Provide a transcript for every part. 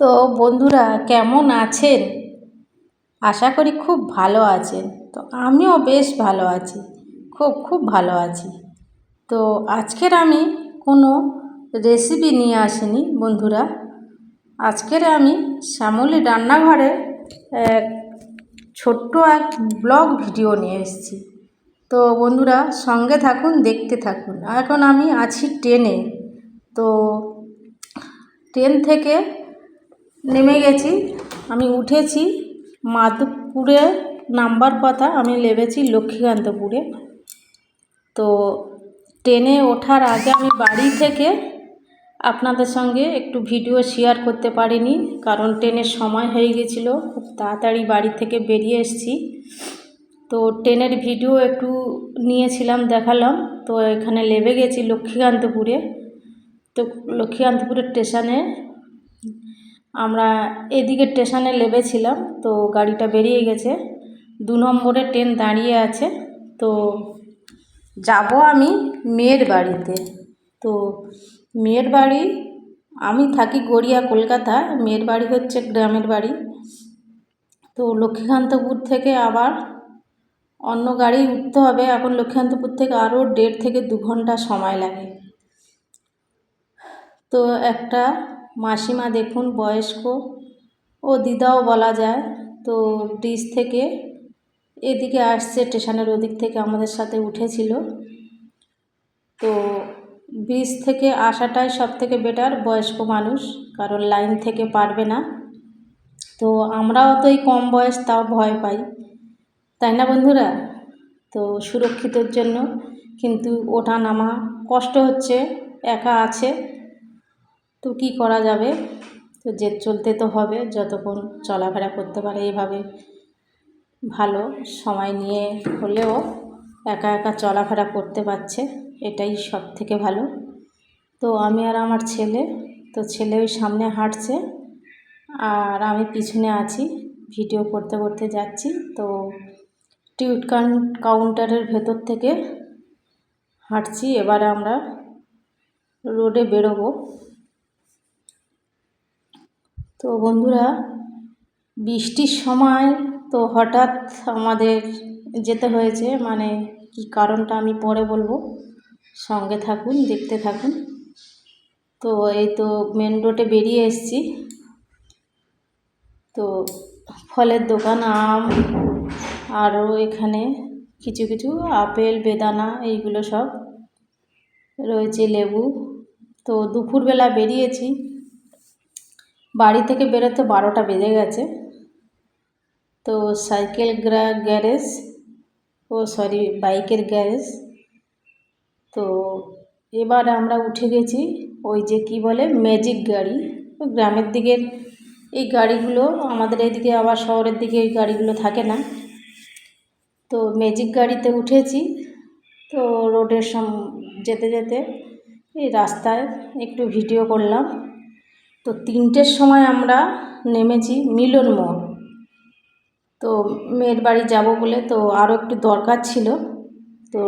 তো বন্ধুরা, কেমন আছেন? আশা করি খুব ভালো আছেন। তো আমিও বেশ ভালো আছি, খুব খুব ভালো আছি। তো আজকের আমি কোনো রেসিপি নিয়ে আসিনি বন্ধুরা। আজকের আমি শ্যামলী রান্নাঘরে এক ছোট্ট এক ব্লগ ভিডিও নিয়ে এসেছি। তো বন্ধুরা, সঙ্গে থাকুন, দেখতে থাকুন। এখন আমি আছি ট্রেনে। তো ট্রেন থেকে নেমে গেছি। আমি উঠেছি মাধবপুরে নাম্বার কথা। আমি নেমেছি লক্ষ্মীকান্তপুরে। তো ট্রেনে ওঠার আগে আমি বাড়ি থেকে আপনাদের সঙ্গে একটু ভিডিও শেয়ার করতে পারিনি, কারণ ট্রেনের সময় হয়ে গেছিল। খুব তাড়াতাড়ি বাড়ি থেকে বেরিয়ে এসেছি। তো ট্রেনের ভিডিও একটু নিয়েছিলাম, দেখালাম। তো এখানে নেমে গেছি লক্ষ্মীকান্তপুরে। তো লক্ষ্মীকান্তপুরের স্টেশনে আমরা এদিকে স্টেশনে নেমেছিলাম, তো গাড়িটা বেরিয়ে গেছে। দু নম্বরে ট্রেন দাঁড়িয়ে আছে, তো যাব আমি মেয়ের বাড়িতে। তো মেয়ের বাড়ি, আমি থাকি গড়িয়া, কলকাতা, মেয়ের বাড়ি হচ্ছে গ্রামের বাড়ি। তো লক্ষ্মীকান্তপুর থেকে আবার অন্য গাড়ি উঠতে হবে, এখন লক্ষ্মীকান্তপুর থেকে আরও দেড় থেকে দু ঘণ্টা সময় লাগে। তো একটা মাসিমা দেখুন, বয়স্ক। ও দিদাও বলা যায়, তো ব্রিজ থেকে এদিকে আসছে, স্টেশনের ওদিক থেকে আমাদের সাথে উঠেছিল। তো ব্রিজ থেকে আসাটাই সব থেকে বেটার, বয়স্ক মানুষ, কারণ লাইন থেকে পারবে না। তো আমরাও তো এই কম বয়স, তাও ভয় পাই। তাই না বন্ধুরা? তো সুরক্ষিতর জন্য কিন্তু ওঠা নামা কষ্ট হচ্ছে, একা আছে। তো কী করা যাবে? তো জেদ চলতে তো হবে, যতক্ষণ চলাফেরা করতে পারে এভাবে। ভালো সময় নিয়ে হলেও একা একা চলাফেরা করতে পারছে, এটাই সব থেকে ভালো। তো আমি আর আমার ছেলে, তো ছেলে ওই সামনে হাঁটছে, আর আমি পিছনে আছি, ভিডিও করতে করতে যাচ্ছি। তো টিউট কাউন্টারের ভেতর থেকে হাঁটছি, এবারে আমরা রোডে বেরোবো। তো বন্ধুরা, বৃষ্টির সময় তো হঠাৎ আমাদের যেতে হয়েছে মানে কি কারণটা আমি পরে বলব। সঙ্গে থাকুন, দেখতে থাকুন। তো এই তো মেন রোডে বেরিয়ে এসছি। তো ফলের দোকান, আম, আরও এখানে কিছু কিছু আপেল, বেদানা, এইগুলো সব রয়েছে, লেবু। তো দুপুরবেলা বেরিয়েছি। বাড়ি থেকে বেরোতে বারোটা বেজে গেছে। তো সাইকেল গ্যারেজ ও সরি, বাইকের গ্যারেজ। তো এবার আমরা উঠে গেছি ওই যে কি বলে, ম্যাজিক গাড়ি। গ্রামের দিকের এই গাড়িগুলো, আমাদের এদিকে আবার শহরের দিকে এই গাড়িগুলো থাকে না। তো ম্যাজিক গাড়িতে উঠেছি। তো রোডের সম, যেতে যেতে এই রাস্তায় একটু ভিডিও করলাম। তো তিনটের সময় আমরা নেমেছি মিলন মোড় তো মেয়ের বাড়ি যাব বলে তো আরও একটু দরকার ছিল। তো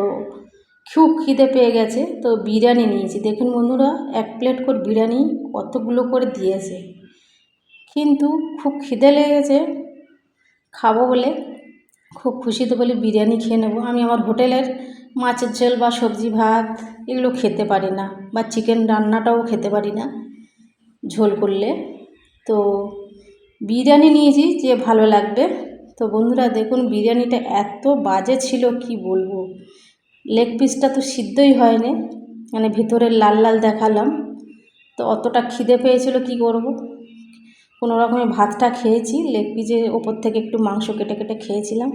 খুব খিদে পেয়ে গেছে, তো বিরিয়ানি নিয়েছি। দেখুন বন্ধুরা, এক প্লেট করে বিরিয়ানি কতগুলো করে দিয়েছে। কিন্তু খুব খিদে লেগেছে, খাব বলে, খুব খুশিতে বলে বিরিয়ানি খেয়ে নেব। আমি আমার হোটেলের মাছের ঝোল বা সবজি ভাত এগুলো খেতে পারি না, বা চিকেন রান্নাটাও খেতে পারি না। ঝোল করলে। তো বিরিয়ানি নিয়েছি যে ভালো লাগবে। তো বন্ধুরা দেখুন বিরিয়ানিটা এত বাজে ছিল, কি বলব? লেগ পিসটা তো সিদ্ধই হয়নি মানে ভিতরে লাল লাল দেখালাম। তো অতটা খিদে পেয়েছিল, কি করব? কোনো রকমে ভাতটা খেয়েছি লেগ পিসের ওপর থেকে একটু মাংস কেটে কেটে খেয়েছিলাম।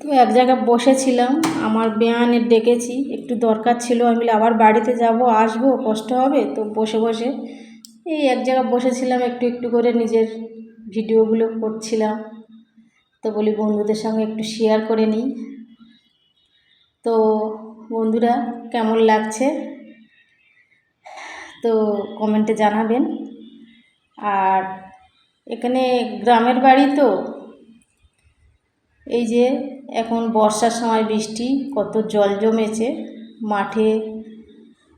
তো এক জায়গায় বসেছিলাম, আমার বেয়ানের ডেকেছি, একটু দরকার ছিল, আমি আবার বাড়িতে যাব, আসব, কষ্ট হবে, তো বসে বসে এই এক জায়গায় বসেছিলাম, একটু একটু করে নিজের ভিডিওগুলো করছিলাম, তো বলি বন্ধুদের সঙ্গে একটু শেয়ার করে নিই। তো বন্ধুরা, কেমন লাগছে? তো কমেন্টে জানাবেন। আর এখানে গ্রামের বাড়ি তো, এই যে এখন বর্ষার সময় বৃষ্টি, কত জল জমেছে। মাঠে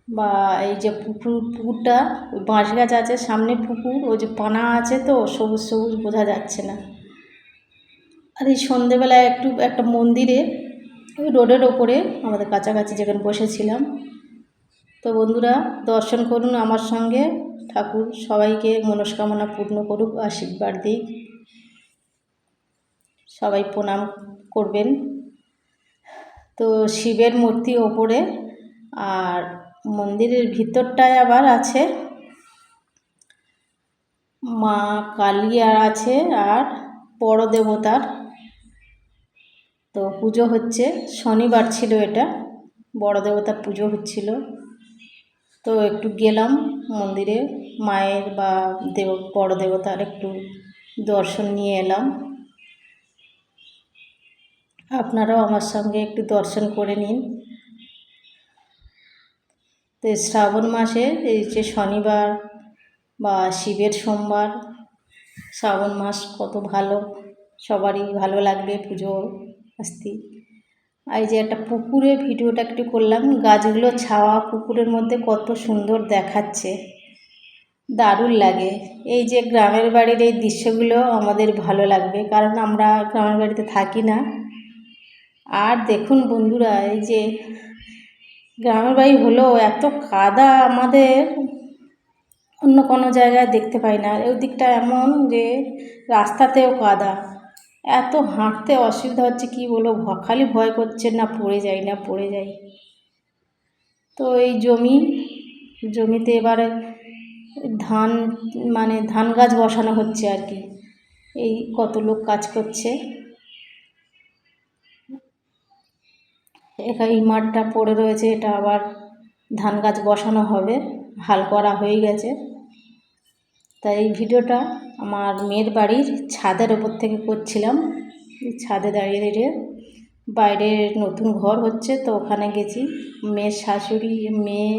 বা এই যে পুকুর, পুকুরটা, ওই বাঁশ গাছ আছে, সামনে পুকুর, ওই যে পানা আছে তো, সবুজ সবুজ, বোঝা যাচ্ছে না। আর এই সন্ধেবেলায় একটু, একটা মন্দিরে, ওই রোডের ওপরে, আমাদের কাছাকাছি যেখানে বসেছিলাম। তো বন্ধুরা, দর্শন করুন আমার সঙ্গে। ঠাকুর সবাইকে মনস্কামনা পূর্ণ করুক, আশীর্বাদ দিক। সবাই প্রণাম করবেন। তো শিবের মূর্তি ওপরে আর মন্দিরের ভিতরটায় আবার আছে মা কালী আর আছে আর বড় দেবতার। তো পুজো হচ্ছে, শনিবার ছিল এটা, বড় দেবতার পুজো হচ্ছিল। তো একটু গেলাম মন্দিরে, মায়ের বা দেব, বড় দেবতার একটু দর্শন নিয়ে এলাম। আপনারাও আমার সঙ্গে একটু দর্শন করে নিন। তো শ্রাবণ মাসে এই যে শনিবার বা শিবের সোমবার, শ্রাবণ মাস কত ভালো, সবারই ভালো লাগবে পুজো, আসতে। এই যে একটা পুকুরে ভিডিওটা একটু করলাম, গাছগুলো ছাওয়া পুকুরের মধ্যে কত সুন্দর দেখাচ্ছে, দারুণ লাগে। এই যে গ্রামের বাড়ির এই দৃশ্যগুলো আমাদের ভালো লাগবে, কারণ আমরা গ্রামের বাড়িতে থাকি না। আর দেখুন বন্ধুরা, এই যে গ্রামের বাড়ি হলেও এত কাদা আমাদের। অন্য কোনো জায়গায় দেখতে পাই না। আর ওই দিকটা এমন যে রাস্তাতেও কাদা। এত হাঁটতে অসুবিধা হচ্ছে, কী বলব? খালি ভয় করছে না, পড়ে যাই না, পড়ে যাই। তো এই জমি, জমিতে এবারে ধান মানে ধান গাছ বসানো হচ্ছে আর কি। এই কত লোক কাজ করছে। এখানে এই মাঠটা পড়ে রয়েছে, এটা আবার ধান গাছ বসানো হবে, হাল করা হয়ে গেছে। তাই এই ভিডিওটা আমার মেয়ের বাড়ির ছাদের ওপর থেকে করছিলাম। ছাদে দাঁড়িয়ে দাঁড়িয়ে বাইরে নতুন ঘর হচ্ছে, তো ওখানে গেছি। মেয়ের শাশুড়ি, মেয়ে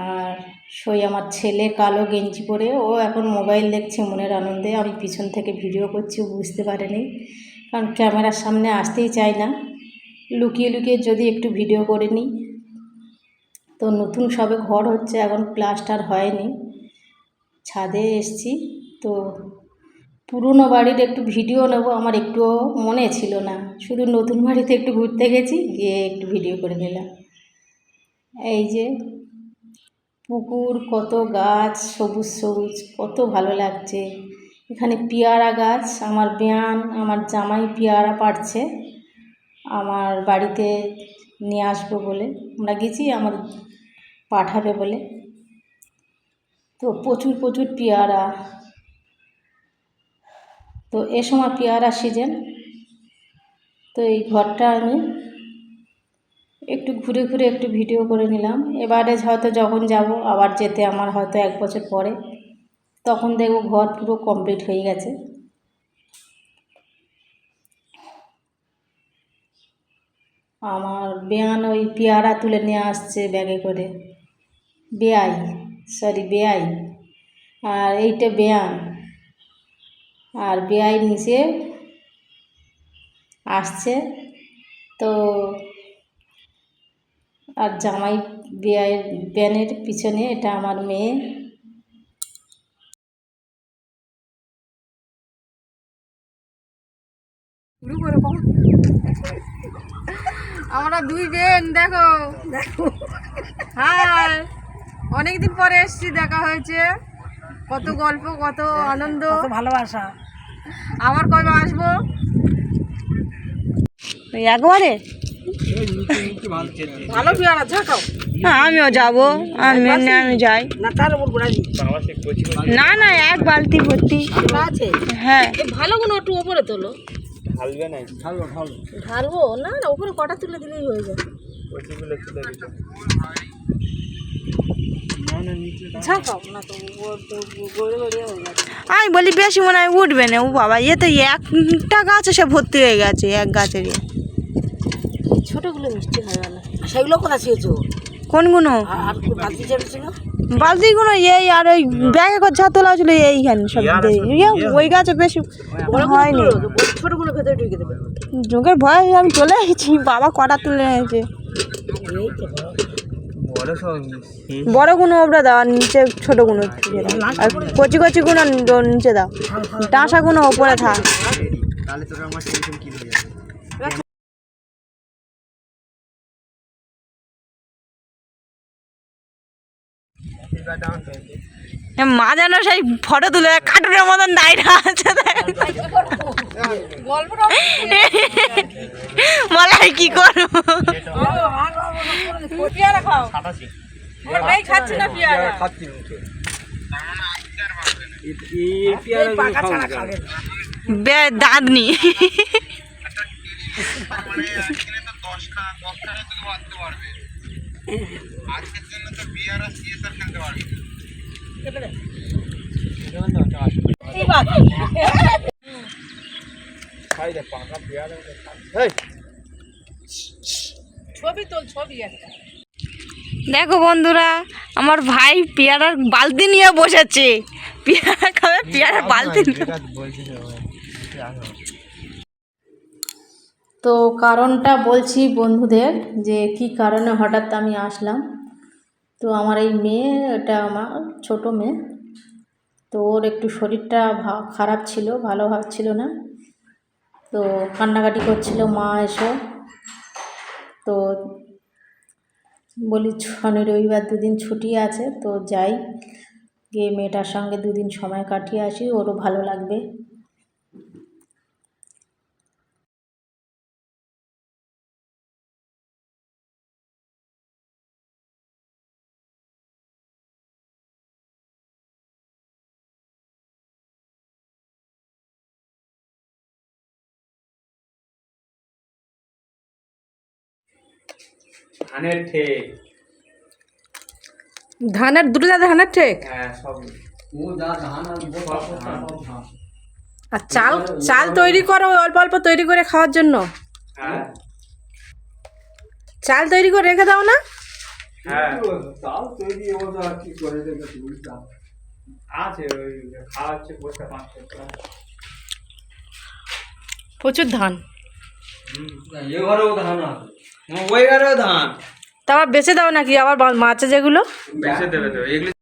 আর সই আমার ছেলে কালো গেঞ্জি পরে, ও এখন মোবাইল দেখছে মনের আনন্দে। আমি পিছন থেকে ভিডিও করছি বুঝতে পারেনি। কারণ ক্যামেরার সামনে আসতেই চাই না। লুকিয়ে লুকিয়ে যদি একটু ভিডিও করে নিই। তো নতুন সবে ঘর হচ্ছে, এখন প্লাস্টার হয়নি। ছাদে এসছি, তো পুরনো বাড়ির একটু ভিডিও নেব, আমার একটুও মনে ছিল না। শুধু নতুন বাড়িতে একটু ঘুরতে গেছি, গিয়ে একটু ভিডিও করে নিলাম। এই যে পুকুর, কত গাছ, সবুজ সবুজ, কত ভালো লাগছে। এখানে পেয়ারা গাছ, আমার বেয়ান, আমার জামাই পেয়ারা পাড়ছে। আমার বাড়িতে নিয়ে আসব বলে। আমরা গেছি, আমার পাঠাবে বলে। তো প্রচুর প্রচুর পেয়ারা। তো এ সময় পেয়ারা সিজন। তো এই ঘরটা আমি একটু ঘুরে ঘুরে একটু ভিডিও করে নিলাম। এবারে হয়তো যখন যাব, আবার যেতে আমার হয়তো এক বছর পরে। তখন দেখব ঘর পুরো কমপ্লিট হয়ে গেছে। আমার বেয়ান ওই পেয়ারা তুলে নিয়ে আসছে ব্যাগে করে। বেয়াই সরি বেয়াই। আর এইটা বেয়ান। আর বেয়াই নিচে আসছে। তো আর জামাই বেয়াই ব্যানের পিছনে এটা আমার মেয়ে। আমরা দুই বোন দেখো। দেখো হাই। অনেকদিন পরে এসছি দেখা হয়েছে। কত গল্প কত আনন্দ। ভালোবাসা আবার কবে আসব? একবারে? ভালো পেয়ারা ঝাঁকাও হ্যাঁ আমিও যাব। আমি আমি যাই। না না না এক বালতি ভর্তি। আছে? হ্যাঁ। ভালোগুলো একটু উপরে তোলো। ঢালবো না? না উপরে কটা তুলে দিলেই হয়ে যাবে ঝাঁকাও না তো ও- গড়ে হয়ে যাবে আমি বলি বেশি মনে হয় উঠবে না। ও বাবা এ তো একটা গাছ সে ভর্তি হয়ে গেছে এক গাছের ইয়ে। ছোটগুলো মিষ্টি হয় না। সেগুলো কোথা ছিয়েছো কোনগুলো বালতিগুলো এই আর ওই ব্যাগে করে যা তোলা ছিল এইখানে সব দিয়ে। ওই গাছে বেশি হয়নি। ছোটগুলো ভেতরে ঢুকে দেবে। যোগের ভয় আমি চলে এসেছি বাবা কটা তুলে এনেছে। বড়। গুলো ওপরে দাও আর নিচে ছোটগুলো আর কচি কচি গুলো নিচে দাও। ডাঁসা গুলো ওপরে থাক। মা যেন সেই ফটো তুলে কার্টুনের মতন দায়রা আছে বলাই কি করব? পেয়ারা খাও ওটাই খাচ্ছি না পেয়ারা বে দাঁত নি। ছবি তোল ছবি দেখো বন্ধুরা আমার ভাই পেয়ারার বালতি নিয়ে বসেছে। পেয়ারা খাবে পেয়ারার বালতি নিয়ে তো কারণটা বলছি বন্ধুদের যে কি কারণে হঠাৎ আমি আসলাম। তো আমার এই মেয়ে, এটা আমার ছোট মেয়ে, তো ওর একটু শরীরটা খারাপ ছিল, ভালো ছিল না। তো কান্নাকাটি করছিল মা এসো। তো বলি, শনি রবিবার দুদিন ছুটি আছে, তো যাই। গিয়ে মেয়েটার সঙ্গে দুদিন সময় কাটিয়ে আসি, ওরও ভালো লাগবে। ধানের ঠেক। ধানের দুটো জাতের ধানের ঠেক? হ্যাঁ সব। আর চাল চাল তৈরি করো অল্প অল্প তৈরি করে খাওয়ার জন্য। হ্যাঁ। চাল তৈরি করে রেখে দাও না। হ্যাঁ। আছে ওই খাওয়া হচ্ছে ওই ধান তারপর বেছে দাও নাকি? আবার মাছে যেগুলো? বেঁচে দেবে দেবে এগুলো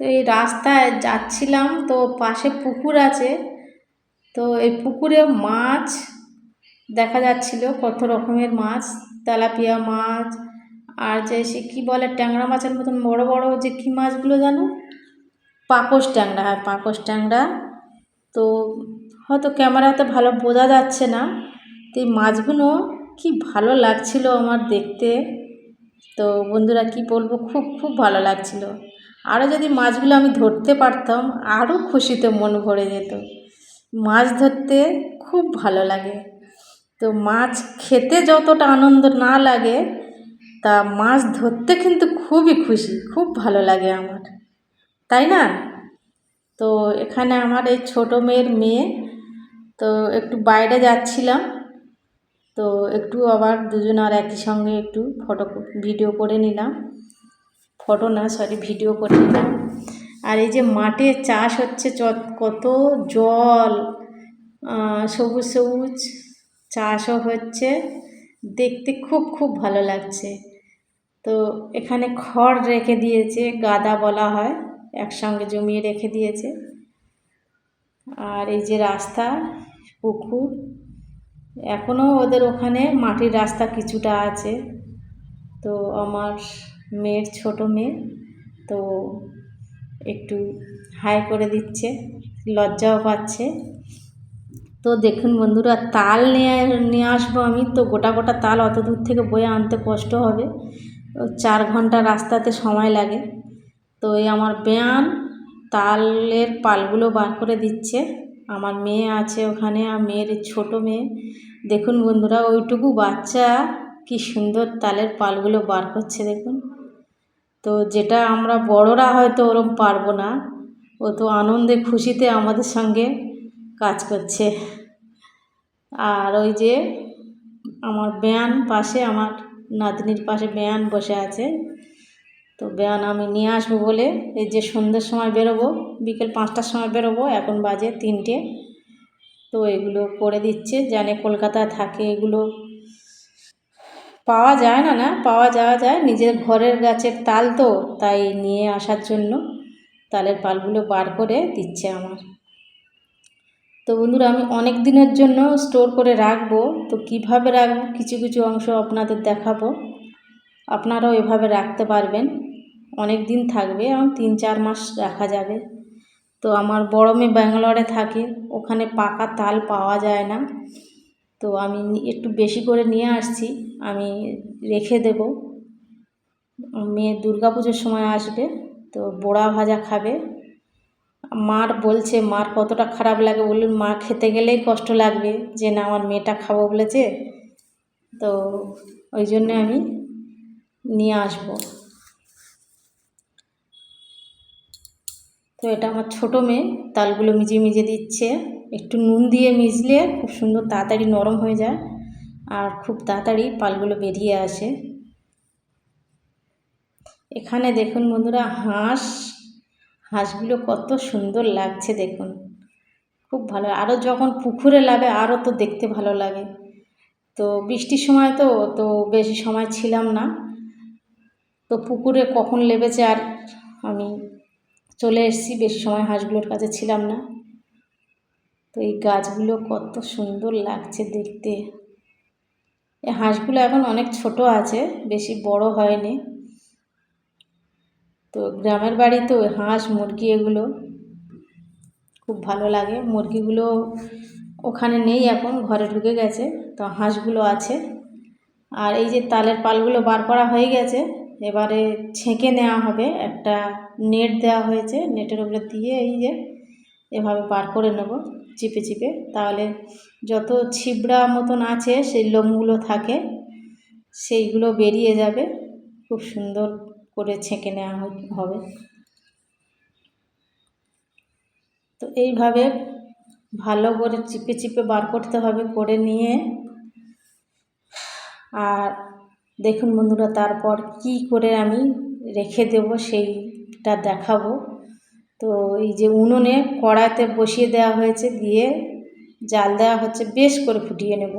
তো এই রাস্তায় যাচ্ছিলাম, তো পাশে পুকুর আছে। তো এই পুকুরে মাছ দেখা যাচ্ছিল, কত রকমের মাছ, তেলাপিয়া মাছ, আর যে সে কী বলে, ট্যাংরা মাছের মতন বড় বড়, যে কী মাছগুলো জানো? পাকস ট্যাংরা হ্যাঁ পাকস ট্যাংরা। তো হয়তো ক্যামেরাতে ভালো বোঝা যাচ্ছে না, তো এই মাছগুলো কি ভালো লাগছিল আমার দেখতে। তো বন্ধুরা কি বলব, খুব খুব ভালো লাগছিল। আরও যদি মাছগুলো আমি ধরতে পারতাম আরও খুশিতে মন ভরে যেত। মাছ ধরতে খুব ভালো লাগে। তো মাছ খেতে যতটা আনন্দ না লাগে, তা মাছ ধরতে কিন্তু খুবই খুশি, খুব ভালো লাগে আমার। তাই না? তো এখানে আমার এই ছোটো মেয়ের মেয়ে, তো একটু বাইরে যাচ্ছিলাম। তো একটু আবার দুজন আর একই সঙ্গে একটু ফটো, ভিডিও করে নিলাম। ফটো না সরি ভিডিও করে নিলাম আর এই যে মাঠে চাষ হচ্ছে কত জল সবুজ সবুজ চাষও হচ্ছে। দেখতে খুব খুব ভালো লাগছে। তো এখানে খড় রেখে দিয়েছে, গাদা বলা হয়, একসঙ্গে জমিয়ে রেখে দিয়েছে। আর এই যে রাস্তা, পুকুর এখনও ওদের ওখানে মাটির রাস্তা কিছুটা আছে। তো আমার মেয়ের ছোট মেয়ে, তো একটু হাই করে দিচ্ছে, লজ্জাও পাচ্ছে। তো দেখুন বন্ধুরা, তাল নিয়ে নিয়ে আসব আমি, তো গোটা গোটা তাল অত দূর থেকে বয়ে আনতে কষ্ট হবে। চার ঘণ্টা রাস্তাতে সময় লাগে। তো এই আমার বেয়ান তালের পালগুলো বার করে দিচ্ছে। আমার মেয়ে আছে ওখানে, আর মেয়ের ছোটো মেয়ে। দেখুন বন্ধুরা, ওইটুকু বাচ্চা কি সুন্দর তালের পালগুলো বার করছে, দেখুন। তো যেটা আমরা বড়রা হয়তো ওরম পারব না। ও তো আনন্দে খুশিতে আমাদের সঙ্গে কাজ করছে। আর ওই যে আমার বেয়ান পাশে আমার নাতনির পাশে বেয়ান বসে আছে। তো বেয়ান আমি নিয়ে আসব বলে এই যে সন্ধ্যের সময় বেরোবো, বিকেল পাঁচটার সময় বেরোবো, এখন বাজে তিনটে। তো এগুলো করে দিচ্ছে, জানে কলকাতায় থাকে এগুলো পাওয়া যায় না না, পাওয়া যাওয়া যায়। নিজের ঘরের গাছের তাল তো, তাই নিয়ে আসার জন্য তালের পালগুলো বার করে দিচ্ছে আমার। তো বন্ধুরা, আমি অনেক দিনের জন্য স্টোর করে রাখব। তো কীভাবে রাখব? কিছু কিছু অংশ আপনাদের দেখাবো। আপনারাও এভাবে রাখতে পারবেন। অনেক দিন থাকবে এবং তিন, চার মাস রাখা যাবে। তো আমার বড় মেয়ে ব্যাঙ্গালোরে থাকে, ওখানে পাকা তাল পাওয়া যায় না। তো আমি একটু বেশি করে নিয়ে আসছি, আমি রেখে দেব। মেয়ে দুর্গা পুজোর সময় আসবে, তো বড়া ভাজা খাবে। মার বলছে, মার কতটা খারাপ লাগে বলুন মা খেতে গেলেই কষ্ট লাগবে, যে না আমার মেয়েটা খাব বলেছে। তো ওই জন্যে আমি নিয়ে আসব। তো এটা আমার ছোটো মেয়ে, তালগুলো মিজিয়ে মিজিয়ে দিচ্ছে। একটু নুন দিয়ে মিশলে খুব সুন্দর তাড়াতাড়ি নরম হয়ে যায় আর খুব তাড়াতাড়ি পালগুলো বেরিয়ে আসে। এখানে দেখুন বন্ধুরা হাঁস, হাঁসগুলো কত সুন্দর লাগছে দেখুন। খুব ভালো, আরও যখন পুকুরে লাগে আরও তো দেখতে ভালো লাগে। তো বৃষ্টির সময় তো তো বেশি সময় ছিলাম না। তো পুকুরে কখন লেবেছে আর আমি চলে এসেছি, বেশি সময় হাঁসগুলোর কাছে ছিলাম না। তো এই গাছগুলো কত সুন্দর লাগছে দেখতে। এই হাঁসগুলো এখন অনেক ছোট আছে, বেশি বড় হয়নি। তো গ্রামের বাড়ি তো হাঁস, মুরগি এগুলো খুব ভালো লাগে। মুরগিগুলো ওখানে নেই এখন, ঘরে ঢুকে গেছে। তো হাঁসগুলো আছে। আর এই যে তালের পালগুলো বার করা হয়ে গেছে, এবারে ছেঁকে নেওয়া হবে। একটা নেট দেওয়া হয়েছে, নেটের উপরে দিয়ে এই যে এভাবে বার করে নেব। চিপে চিপে। তাহলে যত ছিবড়া মতন আছে, সেই লোমগুলো থাকে, সেইগুলো বেরিয়ে যাবে। খুব সুন্দর করে ছেঁকে নেওয়া হবে। তো এইভাবে ভালো করে চিপে চিপে বার করতে হবে, করে নিয়ে। আর দেখুন বন্ধুরা, তারপর কি করে আমি রেখে দেব সেইটা দেখাবো। তো এই যে উনুনে কড়াইতে বসিয়ে দেওয়া হয়েছে, দিয়ে জাল দেওয়া হচ্ছে, বেশ করে ফুটিয়ে নেব।